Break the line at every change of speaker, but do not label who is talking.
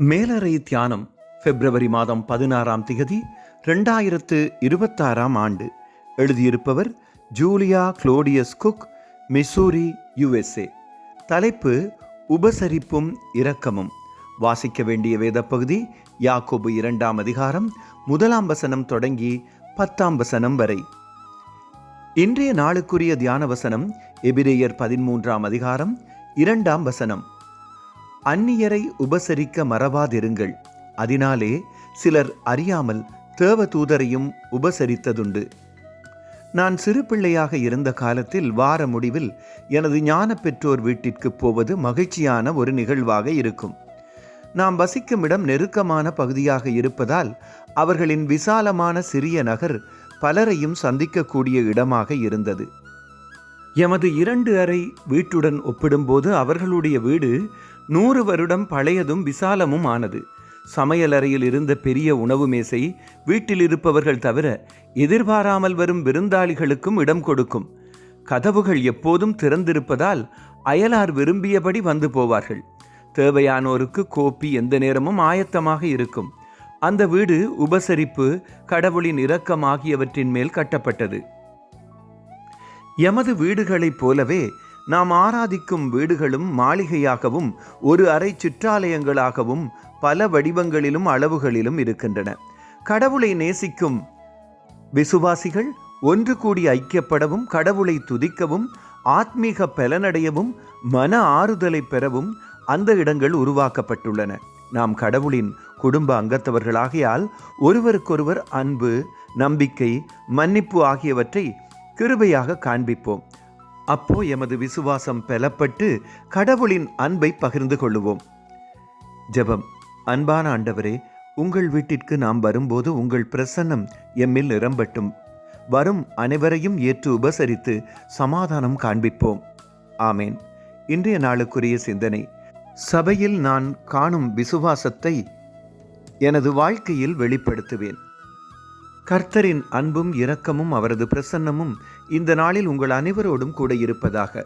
மேலறை தியானம் பிப்ரவரி மாதம் பதினாறாம் திகதி ரெண்டாயிரத்து இருபத்தாறாம் ஆண்டு. எழுதியிருப்பவர் Julia Claudius Cook Missouri USA. தலைப்பு உபசரிப்பும் இரக்கமும். வாசிக்க வேண்டிய வேதப்பகுதி யாக்கோபு இரண்டாம் அதிகாரம் முதலாம் வசனம் தொடங்கி பத்தாம் வசனம் வரை. இன்றைய நாளுக்குரிய தியான வசனம் எபிரேயர் பதிமூன்றாம் அதிகாரம் இரண்டாம் வசனம். அந்நியரை உபசரிக்க மறவாதிருங்கள். அதனாலே சிலர் அறியாமல் தேவதூதரையும் உபசரித்ததுண்டு. நான் சிறு பிள்ளையாக இருந்த காலத்தில் வார முடிவில் எனது ஞான பெற்றோர் வீட்டிற்கு போவது மகிழ்ச்சியான ஒரு நிகழ்வாக இருக்கும். நாம் வசிக்கும் இடம் நெருக்கமான பகுதியாக இருப்பதால் அவர்களின் விசாலமான சிறிய நகர் பலரையும் சந்திக்கக்கூடிய இடமாக இருந்தது. எமது இரண்டு அறை வீட்டுடன் ஒப்பிடும்போது அவர்களுடைய வீடு நூறு வருடம் பழையதும் விசாலமும் ஆனது. சமையலறையில் இருந்த பெரிய உணவு மேசை வீட்டில் இருப்பவர்கள் தவிர எதிர்பாராமல் வரும் விருந்தாளிகளுக்கும் இடம் கொடுக்கும். கதவுகள் எப்போதும் திறந்திருப்பதால் அயலார் விரும்பியபடி வந்து போவார்கள். தேவையானோருக்கு கோப்பி எந்த நேரமும் ஆயத்தமாக இருக்கும். அந்த வீடு உபசரிப்பு கடவுளின் இரக்கம் ஆகியவற்றின் மேல் கட்டப்பட்டது. எமது வீடுகளைப் போலவே நாம் ஆராதிக்கும் வீடுகளும் மாளிகையாகவும் ஒரு அறை சிற்றாலயங்களாகவும் பல வடிவங்களிலும் அளவுகளிலும் இருக்கின்றன. கடவுளை நேசிக்கும் விசுவாசிகள் ஒன்று கூடி ஐக்கியப்படவும் கடவுளை துதிக்கவும் ஆத்மீக பலனடையவும் மன ஆறுதலை பெறவும் அந்த இடங்கள் உருவாக்கப்பட்டுள்ளன. நாம் கடவுளின் குடும்ப அங்கத்தவர்களாகையால் ஒருவருக்கொருவர் அன்பு நம்பிக்கை மன்னிப்பு ஆகியவற்றை கிருபையாக காண்பிப்போம். அப்போ எமது விசுவாசம் பெலப்பட்டு கடவுளின் அன்பை பகிர்ந்து கொள்ளுவோம். ஜெபம். அன்பான ஆண்டவரே உங்கள் வீட்டிற்கு நாம் வரும்போது உங்கள் பிரசன்னம் எம்மில் நிரம்பட்டும். வரும் அனைவரையும் ஏற்று உபசரித்து சமாதானம் காண்பிப்போம். ஆமேன். இன்றைய நாளுக்குரிய சிந்தனை. சபையில் நான் காணும் விசுவாசத்தை எனது வாழ்க்கையில் வெளிப்படுத்துவேன். கர்த்தரின் அன்பும் இரக்கமும் அவரது பிரசன்னமும் இந்த நாளில் உங்கள் அனைவரோடும் கூட இருப்பதாக.